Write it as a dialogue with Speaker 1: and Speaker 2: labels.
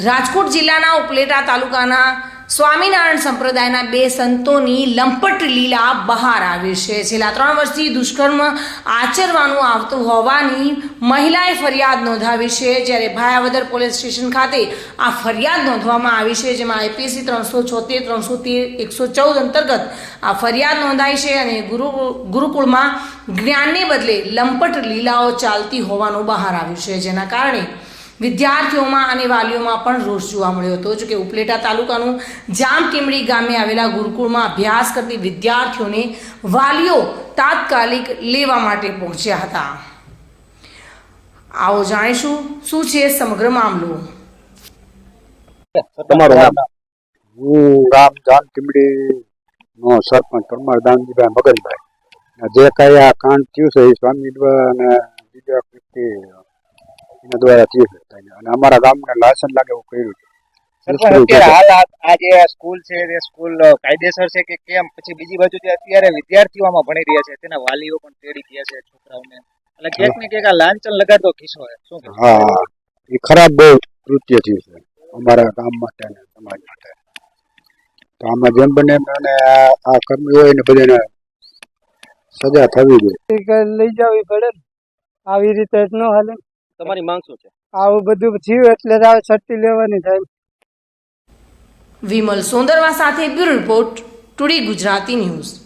Speaker 1: રાજકોટ જિલ્લાના ઉપલેટા તાલુકાના સ્વામિનારાયણ સંપ્રદાયના બે સંતોની લંપટ લીલા બહાર આવી છે. છેલ્લા ત્રણ વર્ષથી દુષ્કર્મ આચરવાનું આવતું હોવાની મહિલાએ ફરિયાદ નોંધાવી છે. જ્યારે ભાયાવદર પોલીસ સ્ટેશન ખાતે આ ફરિયાદ નોંધવામાં આવી છે, જેમાં આઈપીસી ત્રણસો છોતેર, ત્રણસો તેર, એકસો ચૌદ અંતર્ગત આ ફરિયાદ નોંધાઈ છે અને ગુરુ ગુરુકુળમાં જ્ઞાનને બદલે લંપટ લીલાઓ ચાલતી હોવાનું બહાર આવ્યું છે. જેના કારણે વિદ્યાર્થીઓમાં અને વાલીઓમાં પણ રોષ જોવા મળ્યો હતો. જો કે ઉપલેટા તાલુકાનું જામકીમડી ગામે આવેલા ગુરુકુળમાં અભ્યાસ કરતી વિદ્યાર્થીઓને વાલીઓ તાત્કાલિક લેવા માટે પહોંચ્યા હતા. આવો જાણીશું શું છે સમગ્ર મામલો.
Speaker 2: તમારું નામ? હું રામ જાન ટીમડી નો સરપંચ પરમાર દાનજીભાઈ મગનભાઈ. જે કઈ આ કાંડ થયું છે એ સ્વામી અને બીજા એના દ્વારા થયું છે. અને અમારા ગામને લાયસન્સ લાગે એવું કર્યું છે.
Speaker 3: હાલ આ જે સ્કૂલ છે તે સ્કૂલ કાયદેસર છે કે કેમ? પછી બીજી બાજુ જે અત્યારે વિદ્યાર્થીઓ આમાં ભણી રહ્યા છે તેના વાલીઓ પણ તેડી ગયા છે છોકરાઓને. એટલે ક્યાંક ને ક્યાંક આ લાંચન લગાડતો કિસ્સો છે. શું
Speaker 2: હા. એ ખરાબ બહુ કૃત્ય થયું છે અમારા ગામ માટે અને સમાજ માટે. તો આમાં જેમ બને અને આ કર્મી હોય ને બધાને સજા થવી જોઈએ.
Speaker 4: લઈ જવી પડે ને? આવી રીતે ન હાલે.
Speaker 3: તમારી માંગ શું છે?
Speaker 4: આવું બધું જીવ એટલે જ આવે છઠ્ઠી લેવાની થાય.
Speaker 1: વિમલ સોંદરવા સાથે bureau report today Gujarati news.